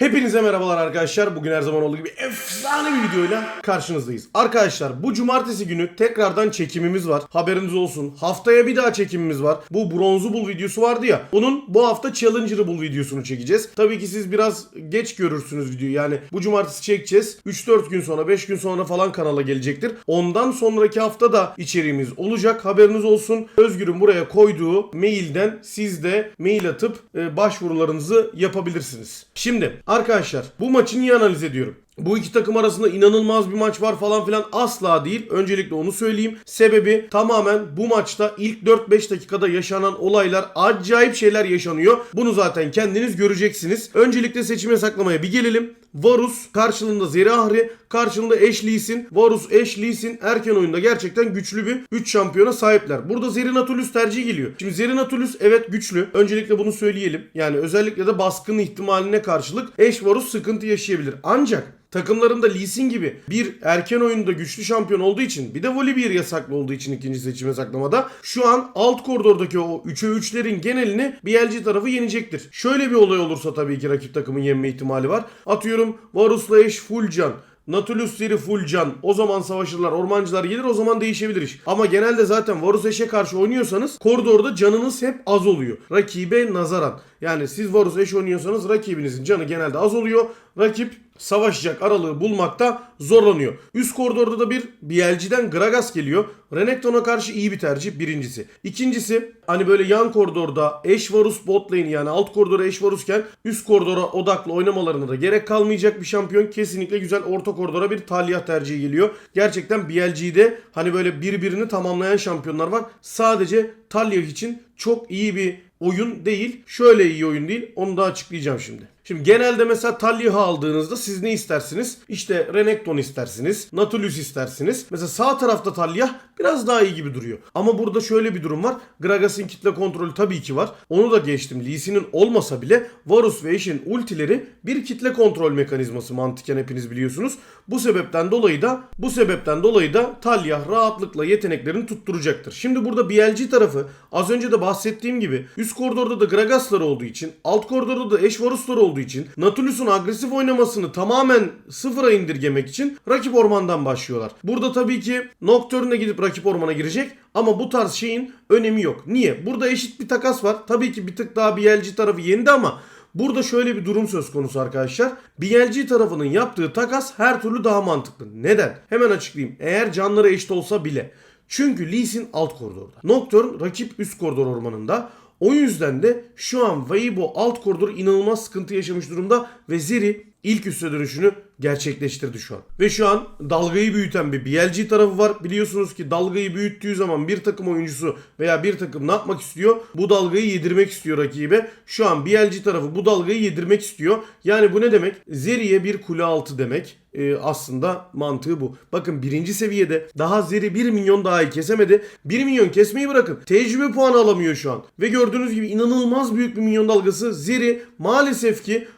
Hepinize merhabalar arkadaşlar. Bugün her zaman olduğu gibi efsane bir videoyla karşınızdayız. Arkadaşlar bu cumartesi günü tekrardan çekimimiz var. Haberiniz olsun. Haftaya bir daha çekimimiz var. Bu bronzu bul videosu vardı ya. Onun bu hafta challenger'ı bul videosunu çekeceğiz. Tabii ki siz biraz geç görürsünüz videoyu. Yani bu cumartesi çekeceğiz. 3-4 gün sonra 5 gün sonra falan kanala gelecektir. Ondan sonraki hafta da içeriğimiz olacak. Haberiniz olsun. Özgür'ün buraya koyduğu mailden siz de mail atıp e, başvurularınızı yapabilirsiniz. Şimdi arkadaşlar bu maçı niye analiz ediyorum? Bu iki takım arasında inanılmaz bir maç var falan filan asla değil. Öncelikle onu söyleyeyim. Sebebi tamamen bu maçta ilk 4-5 dakikada yaşanan olaylar acayip şeyler yaşanıyor. Bunu zaten kendiniz göreceksiniz. Öncelikle seçim yasaklamaya bir gelelim. Varus karşılığında Zeri Ahri, karşılığında Lee'sin. Varus, Lee'sin erken oyunda gerçekten güçlü bir 3 şampiyona sahipler. Burada Zeri Natulus tercih geliyor. Şimdi Zeri Natulus evet güçlü. Öncelikle bunu söyleyelim. Yani özellikle de baskın ihtimaline karşılık Ash Varus sıkıntı yaşayabilir. Ancak Takımlarında Lee Sin gibi bir erken oyunda güçlü şampiyon olduğu için bir de Volibear yasaklı olduğu için ikinci seçim yasaklamada şu an alt koridordaki o 3'e 3'lerin genelini BLG tarafı yenecektir. Şöyle bir olay olursa tabii ki rakip takımın yenme ihtimali var. Atıyorum Varus'la eş full can. Nautilus Zeri full can. O zaman savaşırlar. Ormancılar gelir o zaman değişebilir iş. Ama genelde zaten Varus Eş'e karşı oynuyorsanız koridorda canınız hep az oluyor. Rakibe nazaran. Yani siz Varus Eş oynuyorsanız rakibinizin canı genelde az oluyor. Rakip savaşacak aralığı bulmakta zorlanıyor. Üst koridorda da bir BLG'den Gragas geliyor. Renekton'a karşı iyi bir tercih birincisi. İkincisi hani böyle yan koridorda Eş Varus bot lane yani alt koridora Eş Varus'ken üst koridora odaklı oynamalarına da gerek kalmayacak bir şampiyon. Kesinlikle güzel orta koridora bir Talia tercihi geliyor. Gerçekten BLG'de hani böyle birbirini tamamlayan şampiyonlar var. Sadece Talia için çok iyi bir oyun değil. Şöyle iyi oyun değil. Onu da açıklayacağım şimdi. Şimdi genelde mesela Talih'i aldığınızda siz ne istersiniz? İşte Renekton istersiniz. Nautilus istersiniz. Mesela sağ tarafta Talia biraz daha iyi gibi duruyor. Ama burada şöyle bir durum var. Gragas'ın kitle kontrolü tabii ki var. Onu da geçtim. Lee Sin'in olmasa bile Varus ve Ashe'in ultileri bir kitle kontrol mekanizması mantıken hepiniz biliyorsunuz. Bu sebepten dolayı da bu sebepten dolayı da Talia rahatlıkla yeteneklerini tutturacaktır. Şimdi burada BLG tarafı az önce de bahsettiğim gibi üst koridorda da Gragas'lar olduğu için alt koridorda da Ashe Varus'lar olduğu için Nautilus'un agresif oynamasını tamamen sıfıra indirgemek için rakip ormandan başlıyorlar. Burada tabii ki Nocturne gidip rakip ormana girecek ama bu tarz şeyin önemi yok. Niye? Burada eşit bir takas var. Tabii ki bir tık daha BLG tarafı yendi ama Burada şöyle bir durum söz konusu arkadaşlar. BLG tarafının yaptığı takas her türlü daha mantıklı. Neden? Hemen açıklayayım. Eğer canları eşit olsa bile. Çünkü Lee Sin alt koridorda. Nocturne rakip üst koridor ormanında. O yüzden de şu an Weibo alt koridor inanılmaz sıkıntı yaşamış durumda ve Zeri ilk üste dönüşünü gerçekleştirdi şu an. Ve şu an dalgayı büyüten bir BLG tarafı var. Biliyorsunuz ki dalgayı büyüttüğü zaman bir takım oyuncusu veya bir takım ne yapmak istiyor? Bu dalgayı yedirmek istiyor rakibe. Şu an BLG tarafı bu dalgayı yedirmek istiyor. Yani bu ne demek? Zeri'ye bir kule altı demek. Ee, aslında mantığı bu. Bakın birinci seviyede daha Zeri 1 milyon daha kesemedi. 1 milyon kesmeyi bırakın. Tecrübe puanı alamıyor şu an. Ve gördüğünüz gibi inanılmaz büyük bir milyon dalgası. Zeri maalesef ki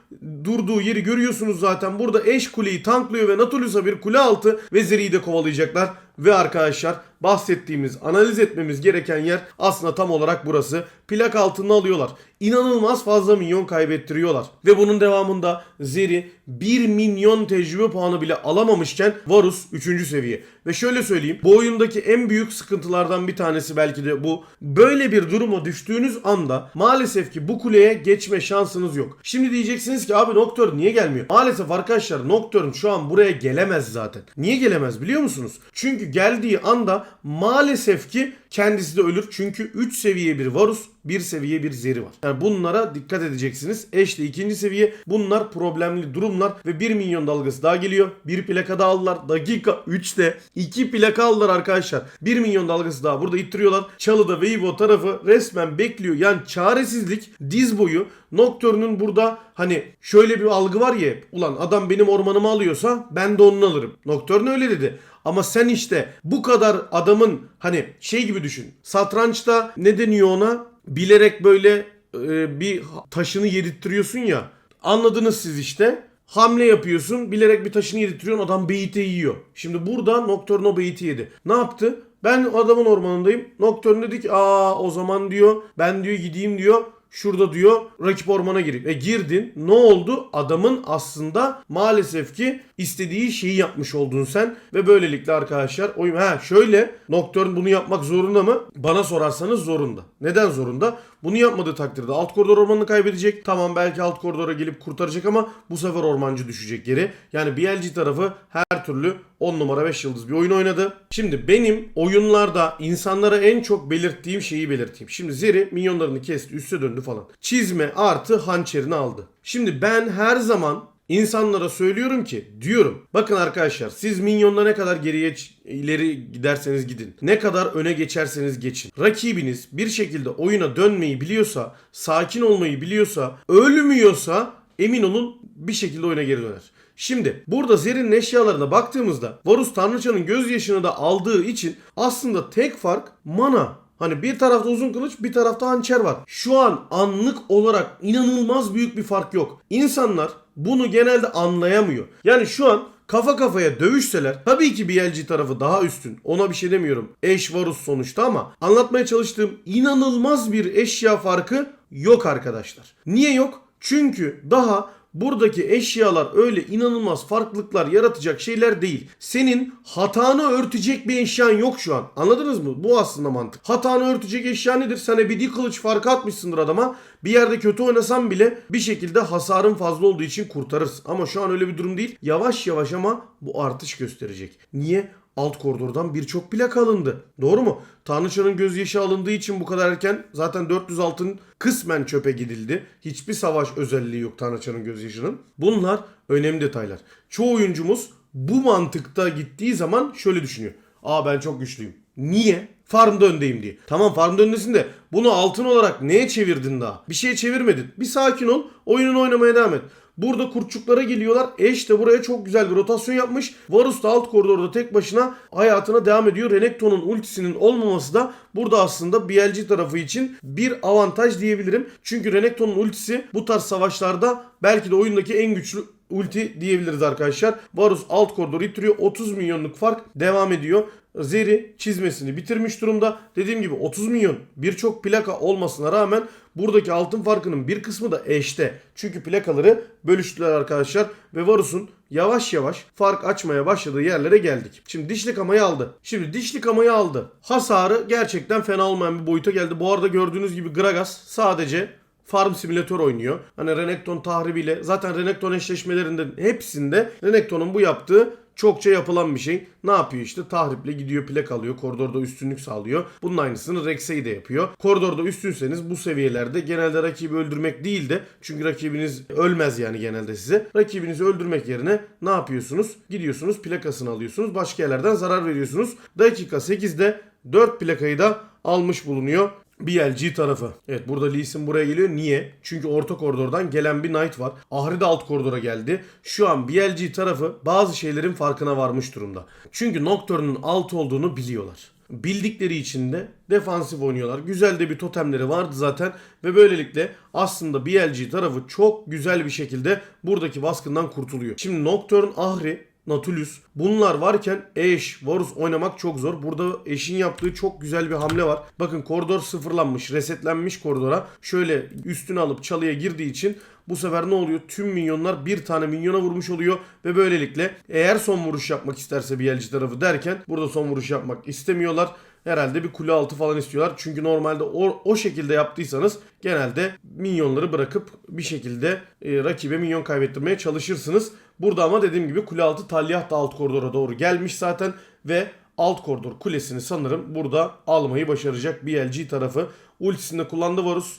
durduğu yeri görüyorsunuz zaten. Burada eş kuleyi tanklıyor ve Nautilus'a bir kule altı ve Zeri'yi de kovalayacaklar. Ve arkadaşlar bahsettiğimiz, analiz etmemiz gereken yer aslında tam olarak burası. Plak altını alıyorlar. İnanılmaz fazla milyon kaybettiriyorlar. Ve bunun devamında Zeri 1 milyon tecrübe puanı bile alamamışken Varus 3. seviye. Ve şöyle söyleyeyim. Bu oyundaki en büyük sıkıntılardan bir tanesi belki de bu. Böyle bir duruma düştüğünüz anda maalesef ki bu kuleye geçme şansınız yok. Şimdi diyeceksiniz ki abi Nocturne niye gelmiyor? Maalesef arkadaşlar Nocturne şu an buraya gelemez zaten. Niye gelemez biliyor musunuz? Çünkü geldiği anda maalesef ki kendisi de ölür. Çünkü 3 seviye bir Varus, 1 seviye bir Zeri var. Yani bunlara dikkat edeceksiniz. Eş de ikinci seviye. Bunlar problemli durumlar ve 1 milyon dalgası daha geliyor. Bir plaka daha aldılar. Dakika 3'te 2 plaka aldılar arkadaşlar. 1 milyon dalgası daha burada ittiriyorlar. Çalıda Weibo tarafı resmen bekliyor. Yani çaresizlik diz boyu. Nocturne'un burada hani şöyle bir algı var ya. Ulan adam benim ormanımı alıyorsa ben de onu alırım. Nocturne öyle dedi. Ama sen işte bu kadar adamın hani şey gibi düşün. Satrançta ne deniyor ona? Bilerek böyle e, bir taşını yedittiriyorsun ya. Anladınız siz işte. Hamle yapıyorsun. Bilerek bir taşını yedittiriyorsun. Adam beyti yiyor. Şimdi burada Nocturne o beyti yedi. Ne yaptı? Ben adamın ormanındayım. Nocturne dedi ki aa o zaman diyor ben diyor gideyim diyor şurada diyor rakip ormana girip e girdin ne oldu adamın aslında maalesef ki istediği şeyi yapmış oldun sen ve böylelikle arkadaşlar oyun ha şöyle Nocturne bunu yapmak zorunda mı bana sorarsanız zorunda neden zorunda bunu yapmadığı takdirde alt koridor ormanını kaybedecek tamam belki alt koridora gelip kurtaracak ama bu sefer ormancı düşecek geri yani BLG tarafı her türlü 10 numara 5 yıldız bir oyun oynadı. Şimdi benim oyunlarda insanlara en çok belirttiğim şeyi belirteyim. Şimdi Zeri minyonlarını kesti, üste döndü falan. Çizme artı hançerini aldı. Şimdi ben her zaman insanlara söylüyorum ki diyorum bakın arkadaşlar siz minyonda ne kadar geriye ileri giderseniz gidin. Ne kadar öne geçerseniz geçin. Rakibiniz bir şekilde oyuna dönmeyi biliyorsa, sakin olmayı biliyorsa, ölmüyorsa emin olun bir şekilde oyuna geri döner. Şimdi burada Zeri'nin eşyalarına baktığımızda Varus Tanrıçanın gözyaşını da aldığı için aslında tek fark mana. Hani bir tarafta uzun kılıç bir tarafta hançer var. Şu an anlık olarak inanılmaz büyük bir fark yok. İnsanlar bunu genelde anlayamıyor. Yani şu an kafa kafaya dövüşseler tabii ki BLG tarafı daha üstün. Ona bir şey demiyorum. Eş Varus sonuçta ama anlatmaya çalıştığım inanılmaz bir eşya farkı yok arkadaşlar. Niye yok? Çünkü daha buradaki eşyalar öyle inanılmaz farklılıklar yaratacak şeyler değil. Senin hatanı örtecek bir eşyan yok şu an. Anladınız mı? Bu aslında mantık. Hatanı örtecek eşya nedir? Sen ebedi kılıç farkı atmışsındır adama. Bir yerde kötü oynasan bile bir şekilde hasarın fazla olduğu için kurtarırsın. Ama şu an öyle bir durum değil. Yavaş yavaş ama bu artış gösterecek. Niye? Alt koridordan birçok plak alındı. Doğru mu? Tanrıçanın gözyaşı alındığı için bu kadar erken zaten 400 altın kısmen çöpe gidildi. Hiçbir savaş özelliği yok Tanrıçanın gözyaşının. Bunlar önemli detaylar. Çoğu oyuncumuz bu mantıkta gittiği zaman şöyle düşünüyor. Aa ben çok güçlüyüm. Niye? Farmda öndeyim diye. Tamam farmda öndesin de bunu altın olarak neye çevirdin daha? Bir şeye çevirmedin. Bir sakin ol. Oyununu oynamaya devam et. Burada kurtçuklara geliyorlar. Eş de buraya çok güzel bir rotasyon yapmış. Varus da alt koridorda tek başına hayatına devam ediyor. Renekton'un ultisinin olmaması da burada aslında BLG tarafı için bir avantaj diyebilirim. Çünkü Renekton'un ultisi bu tarz savaşlarda belki de oyundaki en güçlü ulti diyebiliriz arkadaşlar. Varus alt koridoru itiriyor. 30 milyonluk fark devam ediyor. Zeri çizmesini bitirmiş durumda. Dediğim gibi 30 milyon birçok plaka olmasına rağmen buradaki altın farkının bir kısmı da eşte. Çünkü plakaları bölüştüler arkadaşlar ve Varus'un yavaş yavaş fark açmaya başladığı yerlere geldik. Şimdi dişli kamayı aldı. Şimdi dişli kamayı aldı. Hasarı gerçekten fena olmayan bir boyuta geldi. Bu arada gördüğünüz gibi Gragas sadece Farm Simülatör oynuyor. Hani Renekton tahribiyle zaten Renekton eşleşmelerinde hepsinde Renekton'un bu yaptığı çokça yapılan bir şey. Ne yapıyor işte? Tahriple gidiyor plak alıyor. Koridorda üstünlük sağlıyor. Bunun aynısını Rex'e de yapıyor. Koridorda üstünseniz bu seviyelerde genelde rakibi öldürmek değil de çünkü rakibiniz ölmez yani genelde size. Rakibinizi öldürmek yerine ne yapıyorsunuz? Gidiyorsunuz plakasını alıyorsunuz. Başka yerlerden zarar veriyorsunuz. Dakika 8'de 4 plakayı da almış bulunuyor. BLG tarafı. Evet burada Lee Sin buraya geliyor. Niye? Çünkü orta koridordan gelen bir Knight var. Ahri de alt koridora geldi. Şu an BLG tarafı bazı şeylerin farkına varmış durumda. Çünkü Nocturne'un alt olduğunu biliyorlar. Bildikleri için de defansif oynuyorlar. Güzel de bir totemleri vardı zaten ve böylelikle aslında BLG tarafı çok güzel bir şekilde buradaki baskından kurtuluyor. Şimdi Nocturne, Ahri Nautilus. Bunlar varken Ashe, Varus oynamak çok zor. Burada Ashe'in yaptığı çok güzel bir hamle var. Bakın koridor sıfırlanmış, resetlenmiş koridora. Şöyle üstüne alıp çalıya girdiği için bu sefer ne oluyor? Tüm minyonlar bir tane minyona vurmuş oluyor ve böylelikle eğer son vuruş yapmak isterse BLG tarafı derken burada son vuruş yapmak istemiyorlar. Herhalde bir kule altı falan istiyorlar. Çünkü normalde o, o şekilde yaptıysanız genelde minyonları bırakıp bir şekilde e, rakibe minyon kaybettirmeye çalışırsınız. Burada ama dediğim gibi kule altı Talyah da alt koridora doğru gelmiş zaten ve alt koridor kulesini sanırım burada almayı başaracak BLG tarafı. Ultisinde kullandı Varus.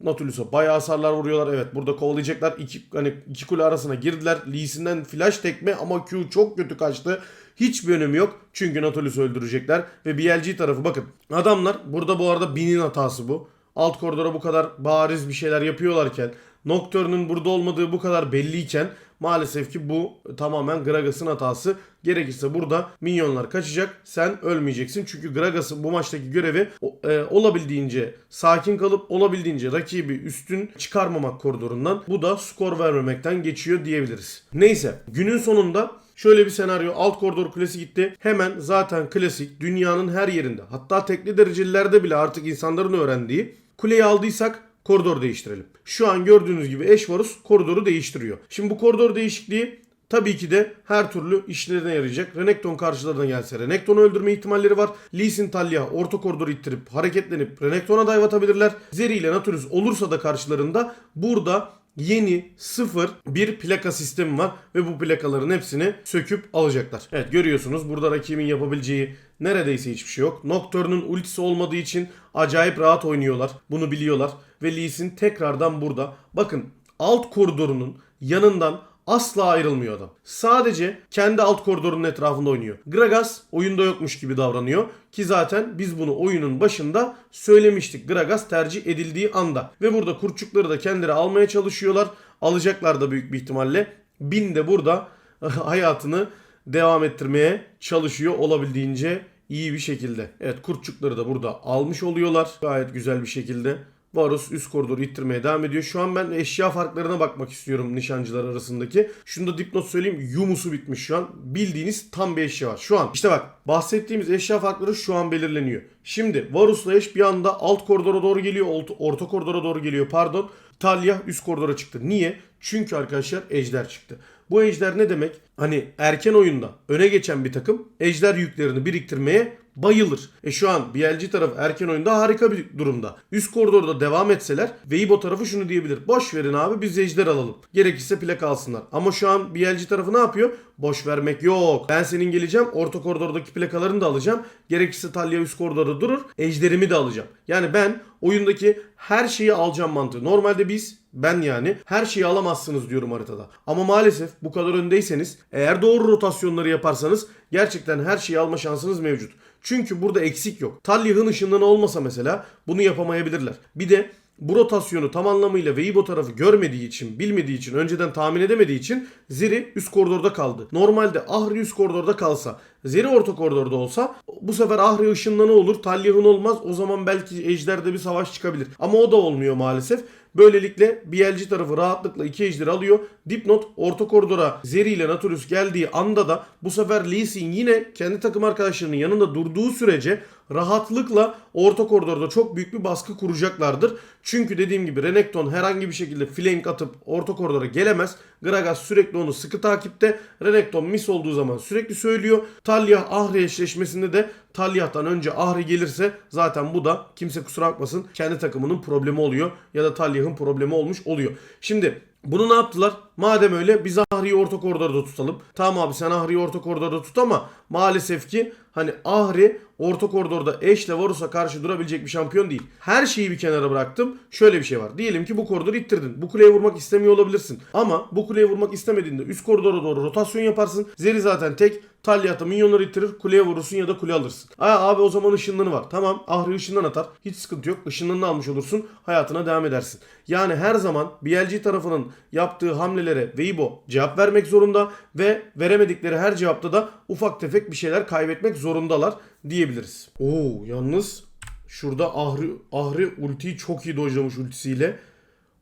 Nautilus'a bayağı hasarlar vuruyorlar. Evet burada kovalayacaklar. İki, hani iki kule arasına girdiler. Lee'sinden flash tekme ama Q çok kötü kaçtı. Hiçbir önemi yok. Çünkü Nautilus'u öldürecekler. Ve BLG tarafı bakın. Adamlar burada bu arada Bin'in hatası bu. Alt koridora bu kadar bariz bir şeyler yapıyorlarken Nocturne'un burada olmadığı bu kadar belliyken maalesef ki bu tamamen Gragas'ın hatası. Gerekirse burada minyonlar kaçacak. Sen ölmeyeceksin. Çünkü Gragas'ın bu maçtaki görevi e, olabildiğince sakin kalıp olabildiğince rakibi üstün çıkarmamak koridorundan. Bu da skor vermemekten geçiyor diyebiliriz. Neyse günün sonunda Şöyle bir senaryo. Alt koridor kulesi gitti. Hemen zaten klasik dünyanın her yerinde hatta tekli derecelilerde bile artık insanların öğrendiği kuleyi aldıysak koridor değiştirelim. Şu an gördüğünüz gibi eş Varus koridoru değiştiriyor. Şimdi bu koridor değişikliği Tabii ki de her türlü işlerine yarayacak. Renekton karşılarına gelse Renekton'u öldürme ihtimalleri var. Lee Sin Talia orta koridoru ittirip hareketlenip Renekton'a dive atabilirler. Zeri ile Nautilus olursa da karşılarında burada yeni sıfır bir plaka sistemi var ve bu plakaların hepsini söküp alacaklar. Evet görüyorsunuz burada rakibin yapabileceği neredeyse hiçbir şey yok. Nocturne'un ultisi olmadığı için acayip rahat oynuyorlar. Bunu biliyorlar ve Lee Sin tekrardan burada. Bakın alt koridorunun yanından asla ayrılmıyor adam. Sadece kendi alt koridorunun etrafında oynuyor. Gragas oyunda yokmuş gibi davranıyor ki zaten biz bunu oyunun başında söylemiştik. Gragas tercih edildiği anda ve burada kurtçukları da kendileri almaya çalışıyorlar. Alacaklar da büyük bir ihtimalle. Bin de burada hayatını devam ettirmeye çalışıyor olabildiğince iyi bir şekilde. Evet kurtçukları da burada almış oluyorlar. Gayet güzel bir şekilde. Varus üst koridoru ittirmeye devam ediyor. Şu an ben eşya farklarına bakmak istiyorum nişancılar arasındaki. Şunu da dipnot söyleyeyim. Yumusu bitmiş şu an. Bildiğiniz tam bir eşya var. Şu an işte bak bahsettiğimiz eşya farkları şu an belirleniyor. Şimdi Varus'la eş bir anda alt koridora doğru geliyor. Orta, koridora doğru geliyor pardon. Talia üst koridora çıktı. Niye? Çünkü arkadaşlar ejder çıktı. Bu ejder ne demek? Hani erken oyunda öne geçen bir takım ejder yüklerini biriktirmeye bayılır. E şu an BLG tarafı erken oyunda harika bir durumda. Üst koridorda devam etseler Weibo tarafı şunu diyebilir. Boş verin abi biz ejder alalım. Gerekirse plak alsınlar. Ama şu an BLG tarafı ne yapıyor? Boş vermek yok. Ben senin geleceğim. Orta koridordaki plakalarını da alacağım. Gerekirse Talia üst koridorda durur. Ejderimi de alacağım. Yani ben oyundaki her şeyi alacağım mantığı. Normalde biz ben yani her şeyi alamazsınız diyorum haritada. Ama maalesef bu kadar öndeyseniz eğer doğru rotasyonları yaparsanız gerçekten her şeyi alma şansınız mevcut. Çünkü burada eksik yok. Talyah'ın ışınlanı olmasa mesela bunu yapamayabilirler. Bir de bu rotasyonu tam anlamıyla Weibo tarafı görmediği için, bilmediği için, önceden tahmin edemediği için Zeri üst koridorda kaldı. Normalde Ahri üst koridorda kalsa, Zeri orta koridorda olsa bu sefer Ahri ışınlanı olur, Talyah'ın olmaz. O zaman belki Ejder'de bir savaş çıkabilir. Ama o da olmuyor maalesef. Böylelikle BLG tarafı rahatlıkla iki ejderi alıyor. Dipnot orta koridora Zeri ile Nautilus geldiği anda da bu sefer Lee Sin yine kendi takım arkadaşlarının yanında durduğu sürece rahatlıkla orta koridorda çok büyük bir baskı kuracaklardır. Çünkü dediğim gibi Renekton herhangi bir şekilde flank atıp orta koridora gelemez. Gragas sürekli onu sıkı takipte. Renekton mis olduğu zaman sürekli söylüyor. Talyah Ahri eşleşmesinde de Talyah'tan önce Ahri gelirse zaten bu da kimse kusura bakmasın kendi takımının problemi oluyor. Ya da Talyah'ın problemi olmuş oluyor. Şimdi bunu ne yaptılar? Madem öyle biz Ahri'yi orta koridorda tutalım. Tamam abi sen Ahri'yi orta koridorda tut ama maalesef ki hani Ahri orta koridorda eşle Varus'a karşı durabilecek bir şampiyon değil. Her şeyi bir kenara bıraktım. Şöyle bir şey var. Diyelim ki bu koridoru ittirdin. Bu kuleye vurmak istemiyor olabilirsin. Ama bu kuleye vurmak istemediğinde üst koridora doğru rotasyon yaparsın. Zeri zaten tek. Talyat'a minyonları ittirir. Kuleye vurursun ya da kule alırsın. Aa abi o zaman ışınlanı var. Tamam Ahri ışından atar. Hiç sıkıntı yok. Işınlanını almış olursun. Hayatına devam edersin. Yani her zaman BLG tarafının yaptığı hamlelere Weibo cevap vermek zorunda ve veremedikleri her cevapta da ufak tefek bir şeyler kaybetmek zorundalar diyebiliriz. Oo yalnız şurada Ahri, Ahri ultiyi çok iyi dojlamış ultisiyle.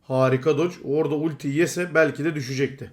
Harika doj. Orada ultiyi yese belki de düşecekti.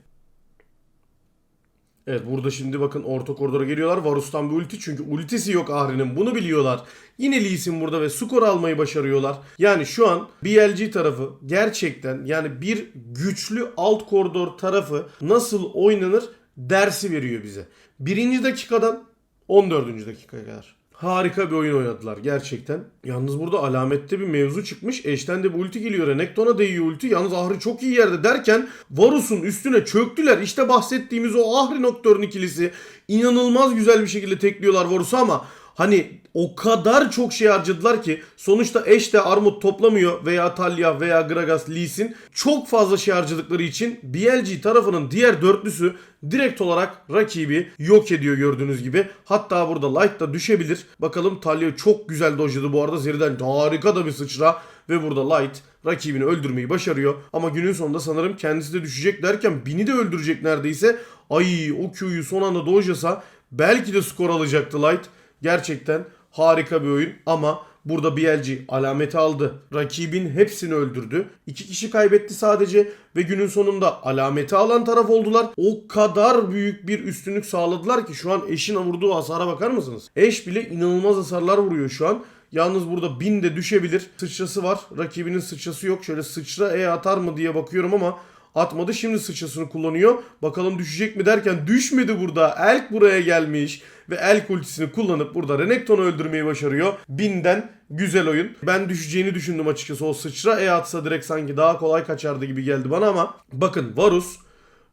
Evet burada şimdi bakın orta koridora geliyorlar. Varus'tan bir ulti çünkü ultisi yok Ahri'nin. Bunu biliyorlar. Yine Lee Sin burada ve skor almayı başarıyorlar. Yani şu an BLG tarafı gerçekten yani bir güçlü alt koridor tarafı nasıl oynanır dersi veriyor bize. Birinci dakikadan 14. dakikaya kadar. Harika bir oyun oynadılar gerçekten. Yalnız burada alamette bir mevzu çıkmış. Eşten de bir ulti geliyor. Renekton'a değiyor ulti. Yalnız Ahri çok iyi yerde derken Varus'un üstüne çöktüler. İşte bahsettiğimiz o Ahri Nocturne ikilisi. inanılmaz güzel bir şekilde tekliyorlar Varus'u ama hani o kadar çok şey harcadılar ki sonuçta eş de armut toplamıyor veya Talia veya Gragas Lee Sin çok fazla şey harcadıkları için BLG tarafının diğer dörtlüsü direkt olarak rakibi yok ediyor gördüğünüz gibi. Hatta burada Light da düşebilir. Bakalım Talia çok güzel dojladı bu arada. Zeri'den harika da bir sıçra ve burada Light rakibini öldürmeyi başarıyor. Ama günün sonunda sanırım kendisi de düşecek derken Bini de öldürecek neredeyse. Ay o Q'yu son anda dojlasa belki de skor alacaktı Light. Gerçekten harika bir oyun ama burada BLG alameti aldı. Rakibin hepsini öldürdü. İki kişi kaybetti sadece ve günün sonunda alameti alan taraf oldular. O kadar büyük bir üstünlük sağladılar ki şu an eşin vurduğu hasara bakar mısınız? Eş bile inanılmaz hasarlar vuruyor şu an. Yalnız burada 1000 de düşebilir. Sıçrası var. Rakibinin sıçrası yok. Şöyle sıçra E atar mı diye bakıyorum ama atmadı. Şimdi sıçrasını kullanıyor. Bakalım düşecek mi derken düşmedi burada. Elk buraya gelmiş ve Elk ultisini kullanıp burada Renekton'u öldürmeyi başarıyor. 1000'den güzel oyun. Ben düşeceğini düşündüm açıkçası. O sıçra E atsa direkt sanki daha kolay kaçardı gibi geldi bana ama bakın Varus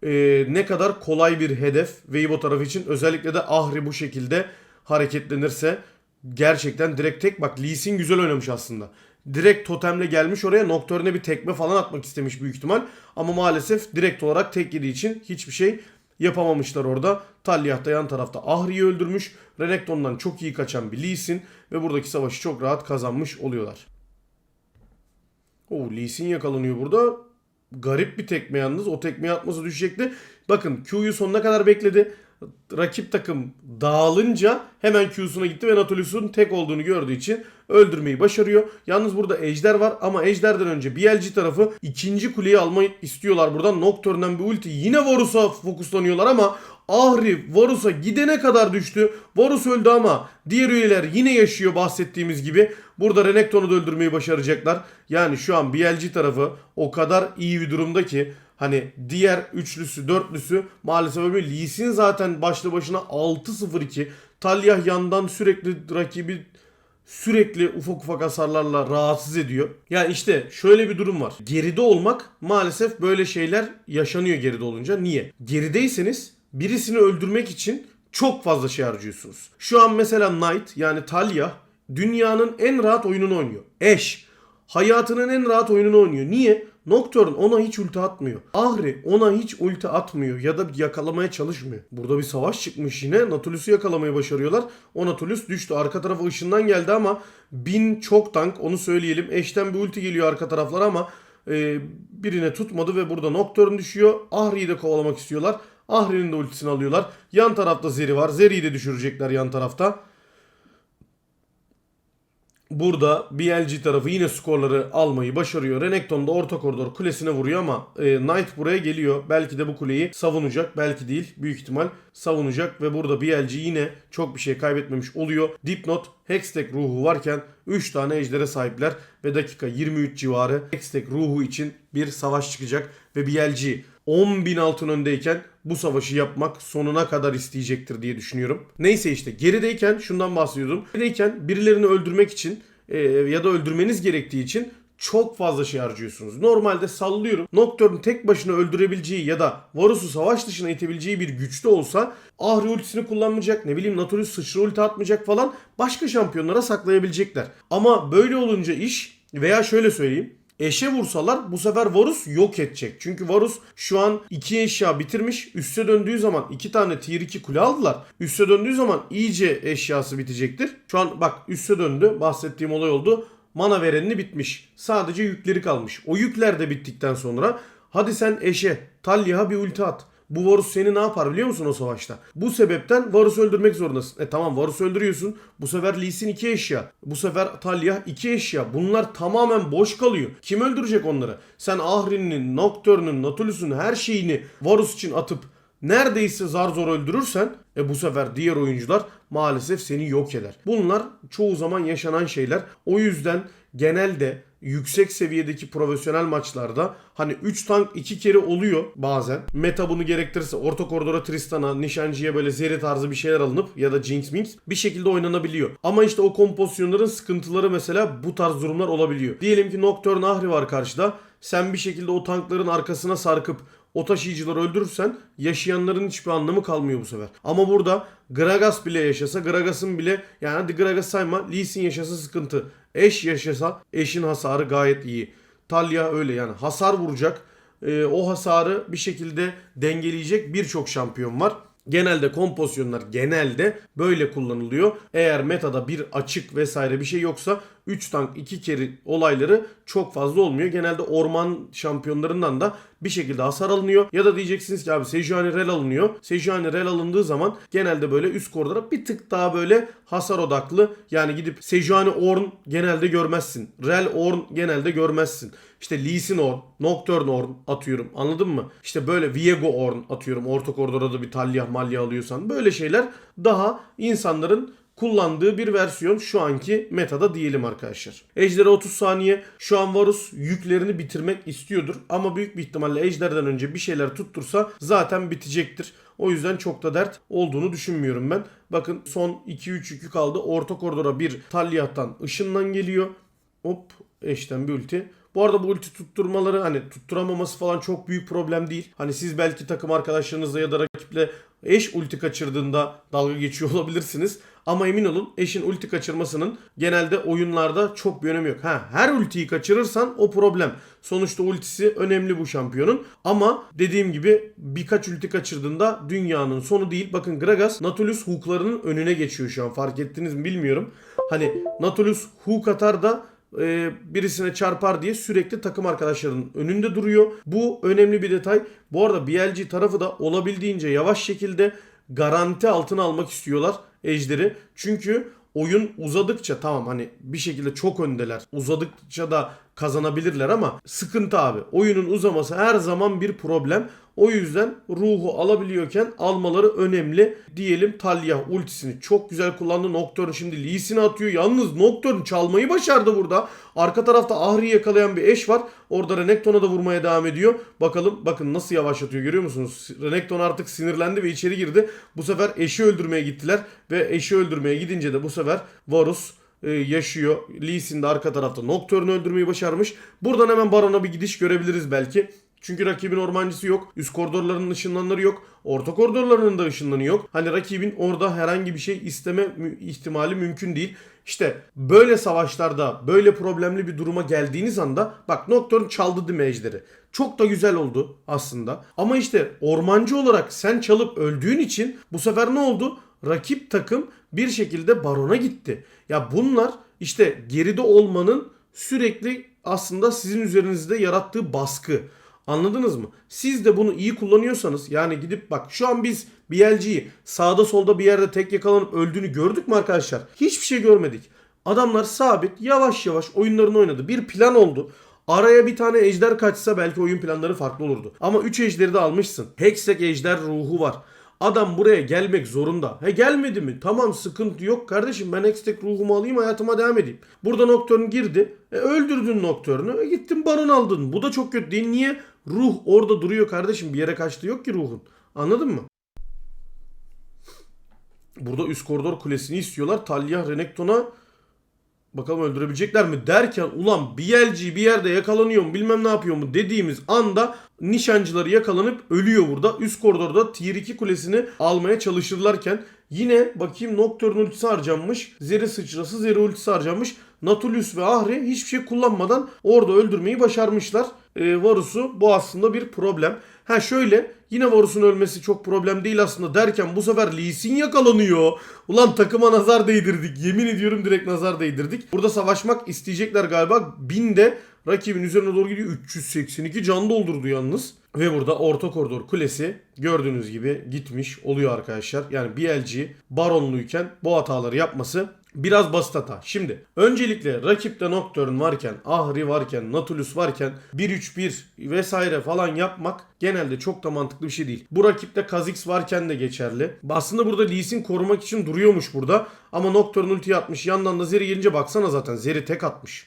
e, ne kadar kolay bir hedef Weibo tarafı için özellikle de Ahri bu şekilde hareketlenirse gerçekten direkt tek bak Lee Sin güzel oynamış aslında. Direkt totemle gelmiş oraya Nocturne'e bir tekme falan atmak istemiş büyük ihtimal. Ama maalesef direkt olarak tek yediği için hiçbir şey yapamamışlar orada. Talyah da yan tarafta Ahri'yi öldürmüş. Renekton'dan çok iyi kaçan bir Lee Sin ve buradaki savaşı çok rahat kazanmış oluyorlar. Oo Lee Sin yakalanıyor burada. Garip bir tekme yalnız. O tekmeyi atması düşecekti. Bakın Q'yu sonuna kadar bekledi. Rakip takım dağılınca hemen Q'suna gitti ve Nautilus'un tek olduğunu gördüğü için öldürmeyi başarıyor. Yalnız burada Ejder var ama Ejder'den önce BLG tarafı ikinci kuleyi almayı istiyorlar buradan. Nocturne'dan bir ulti. Yine Varus'a fokuslanıyorlar ama Ahri Varus'a gidene kadar düştü. Varus öldü ama diğer üyeler yine yaşıyor bahsettiğimiz gibi. Burada Renekton'u da öldürmeyi başaracaklar. Yani şu an BLG tarafı o kadar iyi bir durumda ki hani diğer üçlüsü dörtlüsü maalesef öyle. Lee zaten başlı başına 6-0-2. Talyah yandan sürekli rakibi sürekli ufak ufak hasarlarla rahatsız ediyor. Yani işte şöyle bir durum var. Geride olmak maalesef böyle şeyler yaşanıyor geride olunca. Niye? Gerideyseniz birisini öldürmek için çok fazla şey harcıyorsunuz. Şu an mesela Knight yani Talia dünyanın en rahat oyununu oynuyor. Ashe hayatının en rahat oyununu oynuyor. Niye? Nocturne ona hiç ulti atmıyor. Ahri ona hiç ulti atmıyor ya da yakalamaya çalışmıyor. Burada bir savaş çıkmış yine. Nautilus'u yakalamayı başarıyorlar. O Nautilus düştü. Arka tarafa ışından geldi ama bin çok tank onu söyleyelim. Eşten bir ulti geliyor arka taraflara ama e, birine tutmadı ve burada Nocturne düşüyor. Ahri'yi de kovalamak istiyorlar. Ahri'nin de ultisini alıyorlar. Yan tarafta Zeri var. Zeri'yi de düşürecekler yan tarafta. Burada BLG tarafı yine skorları almayı başarıyor. Renekton da orta koridor kulesine vuruyor ama e, Knight buraya geliyor. Belki de bu kuleyi savunacak. Belki değil. Büyük ihtimal savunacak ve burada BLG yine çok bir şey kaybetmemiş oluyor. Dipnot Hextech ruhu varken 3 tane ejdere sahipler ve dakika 23 civarı Hextech ruhu için bir savaş çıkacak ve BLG 10.000 altın öndeyken bu savaşı yapmak sonuna kadar isteyecektir diye düşünüyorum. Neyse işte gerideyken şundan bahsediyordum. Gerideyken birilerini öldürmek için e, ya da öldürmeniz gerektiği için çok fazla şey harcıyorsunuz. Normalde sallıyorum. Nocturne tek başına öldürebileceği ya da Varus'u savaş dışına itebileceği bir güçte olsa Ahri ultisini kullanmayacak. Ne bileyim Nautilus sıçra ulti atmayacak falan. Başka şampiyonlara saklayabilecekler. Ama böyle olunca iş veya şöyle söyleyeyim. Eşe vursalar bu sefer Varus yok edecek. Çünkü Varus şu an iki eşya bitirmiş. Üste döndüğü zaman iki tane tier 2 kule aldılar. Üste döndüğü zaman iyice eşyası bitecektir. Şu an bak üste döndü. Bahsettiğim olay oldu. Mana verenini bitmiş. Sadece yükleri kalmış. O yükler de bittikten sonra hadi sen eşe Talyah'a bir ulti at. Bu Varus seni ne yapar biliyor musun o savaşta? Bu sebepten Varus'u öldürmek zorundasın. E tamam Varus'u öldürüyorsun. Bu sefer Lee 2 eşya. Bu sefer Talyah 2 eşya. Bunlar tamamen boş kalıyor. Kim öldürecek onları? Sen Ahri'nin, Nocturne'un, Nautilus'un her şeyini Varus için atıp neredeyse zar zor öldürürsen e bu sefer diğer oyuncular maalesef seni yok eder. Bunlar çoğu zaman yaşanan şeyler. O yüzden genelde yüksek seviyedeki profesyonel maçlarda hani 3 tank 2 kere oluyor bazen. Meta bunu gerektirirse orta koridora Tristan'a, Nişancı'ya böyle Zeri tarzı bir şeyler alınıp ya da Jinx Minx bir şekilde oynanabiliyor. Ama işte o kompozisyonların sıkıntıları mesela bu tarz durumlar olabiliyor. Diyelim ki Nocturne Ahri var karşıda. Sen bir şekilde o tankların arkasına sarkıp o taşıyıcıları öldürürsen yaşayanların hiçbir anlamı kalmıyor bu sefer. Ama burada Gragas bile yaşasa Gragas'ın bile yani hadi Gragas sayma Lee Sin yaşasa sıkıntı. Eş yaşasa eşin hasarı gayet iyi. Talia öyle yani hasar vuracak. Ee, o hasarı bir şekilde dengeleyecek birçok şampiyon var. Genelde kompozisyonlar genelde böyle kullanılıyor. Eğer metada bir açık vesaire bir şey yoksa 3 tank 2 kere olayları çok fazla olmuyor. Genelde orman şampiyonlarından da bir şekilde hasar alınıyor. Ya da diyeceksiniz ki abi Sejuani Rel alınıyor. Sejuani Rel alındığı zaman genelde böyle üst koridora bir tık daha böyle hasar odaklı. Yani gidip Sejuani Orn genelde görmezsin. Rel Orn genelde görmezsin. İşte Lee Sin Orn, Nocturne Orn atıyorum. Anladın mı? İşte böyle Viego Orn atıyorum. Orta koridora da bir Talyah Malya alıyorsan. Böyle şeyler daha insanların kullandığı bir versiyon şu anki metada diyelim arkadaşlar. Ejder'e 30 saniye. Şu an Varus yüklerini bitirmek istiyordur. Ama büyük bir ihtimalle Ejder'den önce bir şeyler tuttursa zaten bitecektir. O yüzden çok da dert olduğunu düşünmüyorum ben. Bakın son 2-3 yükü kaldı. Orta koridora bir Talyah'tan ışından geliyor. Hop eşten bir ulti. Bu arada bu ulti tutturmaları hani tutturamaması falan çok büyük problem değil. Hani siz belki takım arkadaşlarınızla ya da rakiple eş ulti kaçırdığında dalga geçiyor olabilirsiniz. Ama emin olun eşin ulti kaçırmasının genelde oyunlarda çok bir önemi yok. Ha, her ultiyi kaçırırsan o problem. Sonuçta ultisi önemli bu şampiyonun. Ama dediğim gibi birkaç ulti kaçırdığında dünyanın sonu değil. Bakın Gragas Nautilus hooklarının önüne geçiyor şu an. Fark ettiniz mi bilmiyorum. Hani Nautilus hook atar da e, birisine çarpar diye sürekli takım arkadaşlarının önünde duruyor. Bu önemli bir detay. Bu arada BLG tarafı da olabildiğince yavaş şekilde garanti altına almak istiyorlar Ejder'i. Çünkü oyun uzadıkça tamam hani bir şekilde çok öndeler. Uzadıkça da kazanabilirler ama sıkıntı abi. Oyunun uzaması her zaman bir problem. O yüzden ruhu alabiliyorken almaları önemli. Diyelim Talyah ultisini çok güzel kullandı. Nocturne şimdi Lee Sin'i atıyor. Yalnız Nocturne çalmayı başardı burada. Arka tarafta Ahri'yi yakalayan bir eş var. Orada Renekton'a da vurmaya devam ediyor. Bakalım bakın nasıl yavaşlatıyor görüyor musunuz? Renekton artık sinirlendi ve içeri girdi. Bu sefer eşi öldürmeye gittiler. Ve eşi öldürmeye gidince de bu sefer Varus e, yaşıyor. Lee Sin de arka tarafta Nocturne'u öldürmeyi başarmış. Buradan hemen Baron'a bir gidiş görebiliriz belki. Çünkü rakibin ormancısı yok. Üst koridorlarının ışınlanları yok. Orta koridorlarının da ışınlanı yok. Hani rakibin orada herhangi bir şey isteme ihtimali mümkün değil. İşte böyle savaşlarda böyle problemli bir duruma geldiğiniz anda bak Nocturne çaldı ejderi? Çok da güzel oldu aslında. Ama işte ormancı olarak sen çalıp öldüğün için bu sefer ne oldu? Rakip takım bir şekilde barona gitti. Ya bunlar işte geride olmanın sürekli aslında sizin üzerinizde yarattığı baskı. Anladınız mı? Siz de bunu iyi kullanıyorsanız yani gidip bak şu an biz BLG'yi sağda solda bir yerde tek yakalanıp öldüğünü gördük mü arkadaşlar? Hiçbir şey görmedik. Adamlar sabit yavaş yavaş oyunlarını oynadı. Bir plan oldu. Araya bir tane ejder kaçsa belki oyun planları farklı olurdu. Ama 3 ejderi de almışsın. Hextech ejder ruhu var. Adam buraya gelmek zorunda. He gelmedi mi? Tamam sıkıntı yok kardeşim ben Hextech ruhumu alayım hayatıma devam edeyim. Burada Nocturne girdi. E, öldürdün Nocturne'u. E, gittin Baron aldın. Bu da çok kötü değil. Niye? Ruh orada duruyor kardeşim. Bir yere kaçtı yok ki ruhun. Anladın mı? Burada üst koridor kulesini istiyorlar. Talyah Renekton'a bakalım öldürebilecekler mi derken ulan BLG bir yerde yakalanıyor mu bilmem ne yapıyor mu dediğimiz anda nişancıları yakalanıp ölüyor burada. Üst koridorda tier 2 kulesini almaya çalışırlarken yine bakayım Nocturne ultisi harcanmış. Zeri sıçrası Zeri ultisi harcanmış. Nautilus ve Ahri hiçbir şey kullanmadan orada öldürmeyi başarmışlar. Ee, Varus'u bu aslında bir problem. Ha şöyle yine Varus'un ölmesi çok problem değil aslında derken bu sefer Lee Sin yakalanıyor. Ulan takıma nazar değdirdik. Yemin ediyorum direkt nazar değdirdik. Burada savaşmak isteyecekler galiba. Bin de rakibin üzerine doğru gidiyor. 382 can doldurdu yalnız. Ve burada orta koridor kulesi gördüğünüz gibi gitmiş oluyor arkadaşlar. Yani BLG baronluyken bu hataları yapması biraz basit hata. Şimdi öncelikle rakipte Nocturne varken, Ahri varken, Nautilus varken 1-3-1 vesaire falan yapmak genelde çok da mantıklı bir şey değil. Bu rakipte Kha'Zix varken de geçerli. Aslında burada Lee Sin korumak için duruyormuş burada. Ama Nocturne ulti atmış. Yandan da Zeri gelince baksana zaten Zeri tek atmış.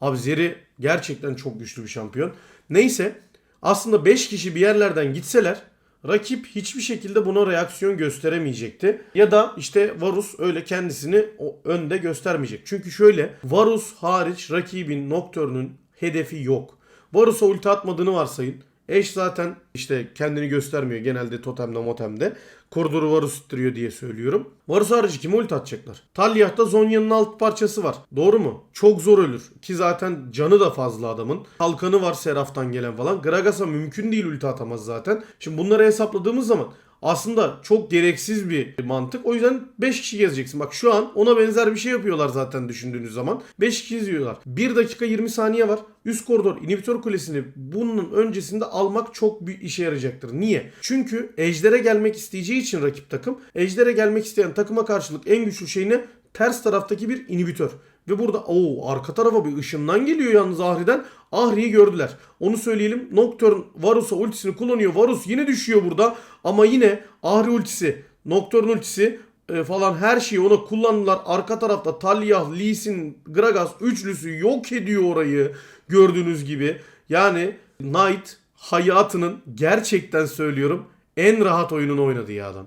Abi Zeri gerçekten çok güçlü bir şampiyon. Neyse aslında 5 kişi bir yerlerden gitseler rakip hiçbir şekilde buna reaksiyon gösteremeyecekti. Ya da işte Varus öyle kendisini önde göstermeyecek. Çünkü şöyle Varus hariç rakibin Nocturne'ün hedefi yok. Varus'a ulti atmadığını varsayın. Eş zaten işte kendini göstermiyor genelde totemde motemde. Koridoru Varus ittiriyor diye söylüyorum. Varus harici kime ulti atacaklar? Talyah'ta Zonya'nın alt parçası var. Doğru mu? Çok zor ölür. Ki zaten canı da fazla adamın. Kalkanı var Seraf'tan gelen falan. Gragas'a mümkün değil ulti atamaz zaten. Şimdi bunları hesapladığımız zaman aslında çok gereksiz bir mantık. O yüzden 5 kişi gezeceksin. Bak şu an ona benzer bir şey yapıyorlar zaten düşündüğünüz zaman. 5 kişi izliyorlar. 1 dakika 20 saniye var. Üst koridor inhibitör kulesini bunun öncesinde almak çok bir işe yarayacaktır. Niye? Çünkü Ejder'e gelmek isteyeceği için rakip takım Ejder'e gelmek isteyen takıma karşılık en güçlü şey ne? Ters taraftaki bir inhibitör. Ve burada o arka tarafa bir ışından geliyor yalnız Ahri'den. Ahri'yi gördüler. Onu söyleyelim. Nocturne Varus'a ultisini kullanıyor. Varus yine düşüyor burada. Ama yine Ahri ultisi, Nocturne ultisi e, falan her şeyi ona kullandılar. Arka tarafta Talyah, Lee Sin, Gragas üçlüsü yok ediyor orayı gördüğünüz gibi. Yani Knight hayatının gerçekten söylüyorum en rahat oyununu oynadı ya adam.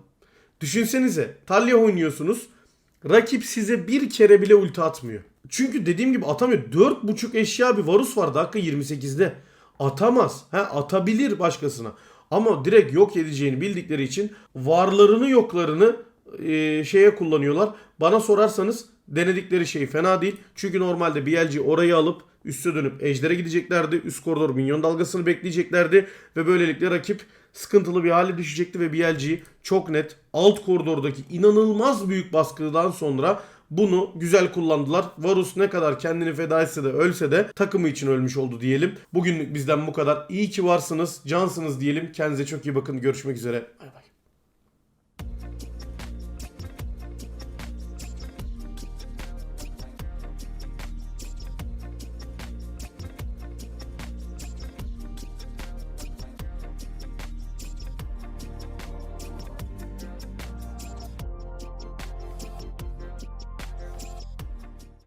Düşünsenize Talyah oynuyorsunuz. Rakip size bir kere bile ulti atmıyor. Çünkü dediğim gibi atamıyor. 4.5 eşya bir Varus var dakika 28'de. Atamaz. He, atabilir başkasına. Ama direkt yok edeceğini bildikleri için varlarını yoklarını e, şeye kullanıyorlar. Bana sorarsanız denedikleri şey fena değil. Çünkü normalde BLG orayı alıp üste dönüp ejdere gideceklerdi. Üst koridor minyon dalgasını bekleyeceklerdi. Ve böylelikle rakip sıkıntılı bir hale düşecekti ve BLG çok net alt koridordaki inanılmaz büyük baskıdan sonra bunu güzel kullandılar. Varus ne kadar kendini feda etse de ölse de takımı için ölmüş oldu diyelim. Bugünlük bizden bu kadar. İyi ki varsınız, cansınız diyelim. Kendinize çok iyi bakın. Görüşmek üzere. Bay bay.